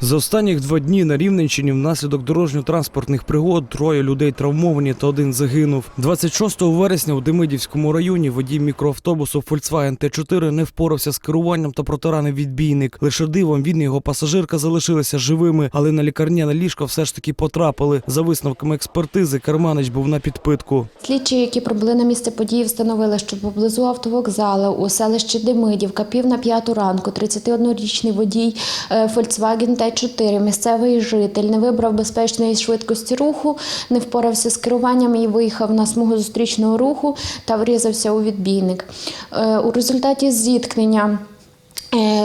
За останніх два дні на Рівненщині внаслідок дорожньо-транспортних пригод троє людей травмовані та один загинув. 26 вересня у Демидівському районі водій мікроавтобусу Volkswagen T4 не впорався з керуванням та протаранив відбійник. Лише дивом він і його пасажирка залишилися живими, але на лікарняне ліжко все ж таки потрапили. За висновками експертизи, Керманич був на підпитку. Слідчі, які прибули на місце події, встановили, що поблизу автовокзалу у селищі Демидівка пів на п'яту ранку 31-річний водій е, Volkswagen T4, місцевий житель, не вибрав безпечної швидкості руху, не впорався з керуванням і виїхав на смугу зустрічного руху та врізався у відбійник. Е, У результаті зіткнення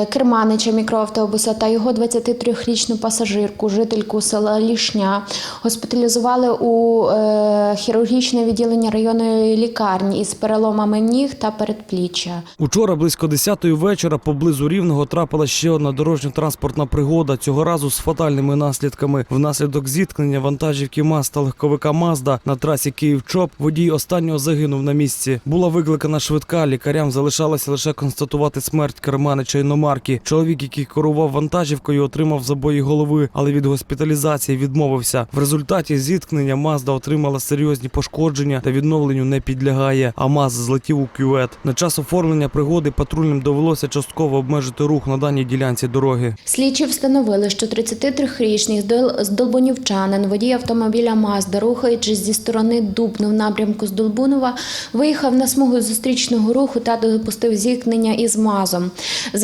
Керманича мікроавтобуса та його 23-річну пасажирку, жительку села Лішня, госпіталізували у е, хірургічне відділення районної лікарні із переломами ніг та передпліччя. Учора близько 10-ї вечора поблизу Рівного трапила ще одна дорожньо-транспортна пригода, цього разу з фатальними наслідками. Внаслідок зіткнення вантажівки МАЗ та легковика Мазда на трасі Київ-Чоп водій останнього загинув на місці. Була викликана швидка, лікарям залишалося лише констатувати смерть керманича іномарки. Чоловік, який керував вантажівкою, отримав забої голови, але від госпіталізації відмовився. В результаті зіткнення Мазда отримала серйозні пошкодження та відновленню не підлягає. А МАЗ злетів у кювет. На час оформлення пригоди патрульним довелося частково обмежити рух на даній ділянці дороги. Слідчі встановили, що 33-річний здол- здолбунівчанин, водій автомобіля Мазда, рухаючись зі сторони Дубну в напрямку з Долбунова, виїхав на смугу зустрічного руху та допустив зіткнення із МАЗом.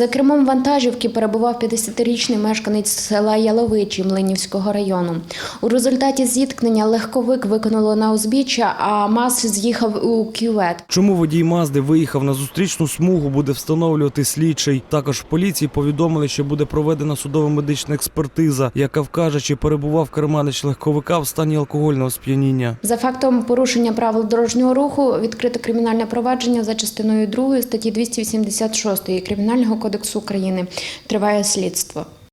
За кермом вантажівки перебував 50-річний мешканець села Яловичі Млинівського району. У результаті зіткнення легковик виконало на узбіччя, а МАЗ з'їхав у кювет. Чому водій Мазди виїхав на зустрічну смугу, буде встановлювати слідчий. Також в поліції повідомили, що буде проведена судово-медична експертиза, яка вкаже, чи перебував керманич легковика в стані алкогольного сп'яніння. За фактом порушення правил дорожнього руху відкрито кримінальне провадження за частиною 2 статті 286 Кримінального кодексу України. Триває слідство.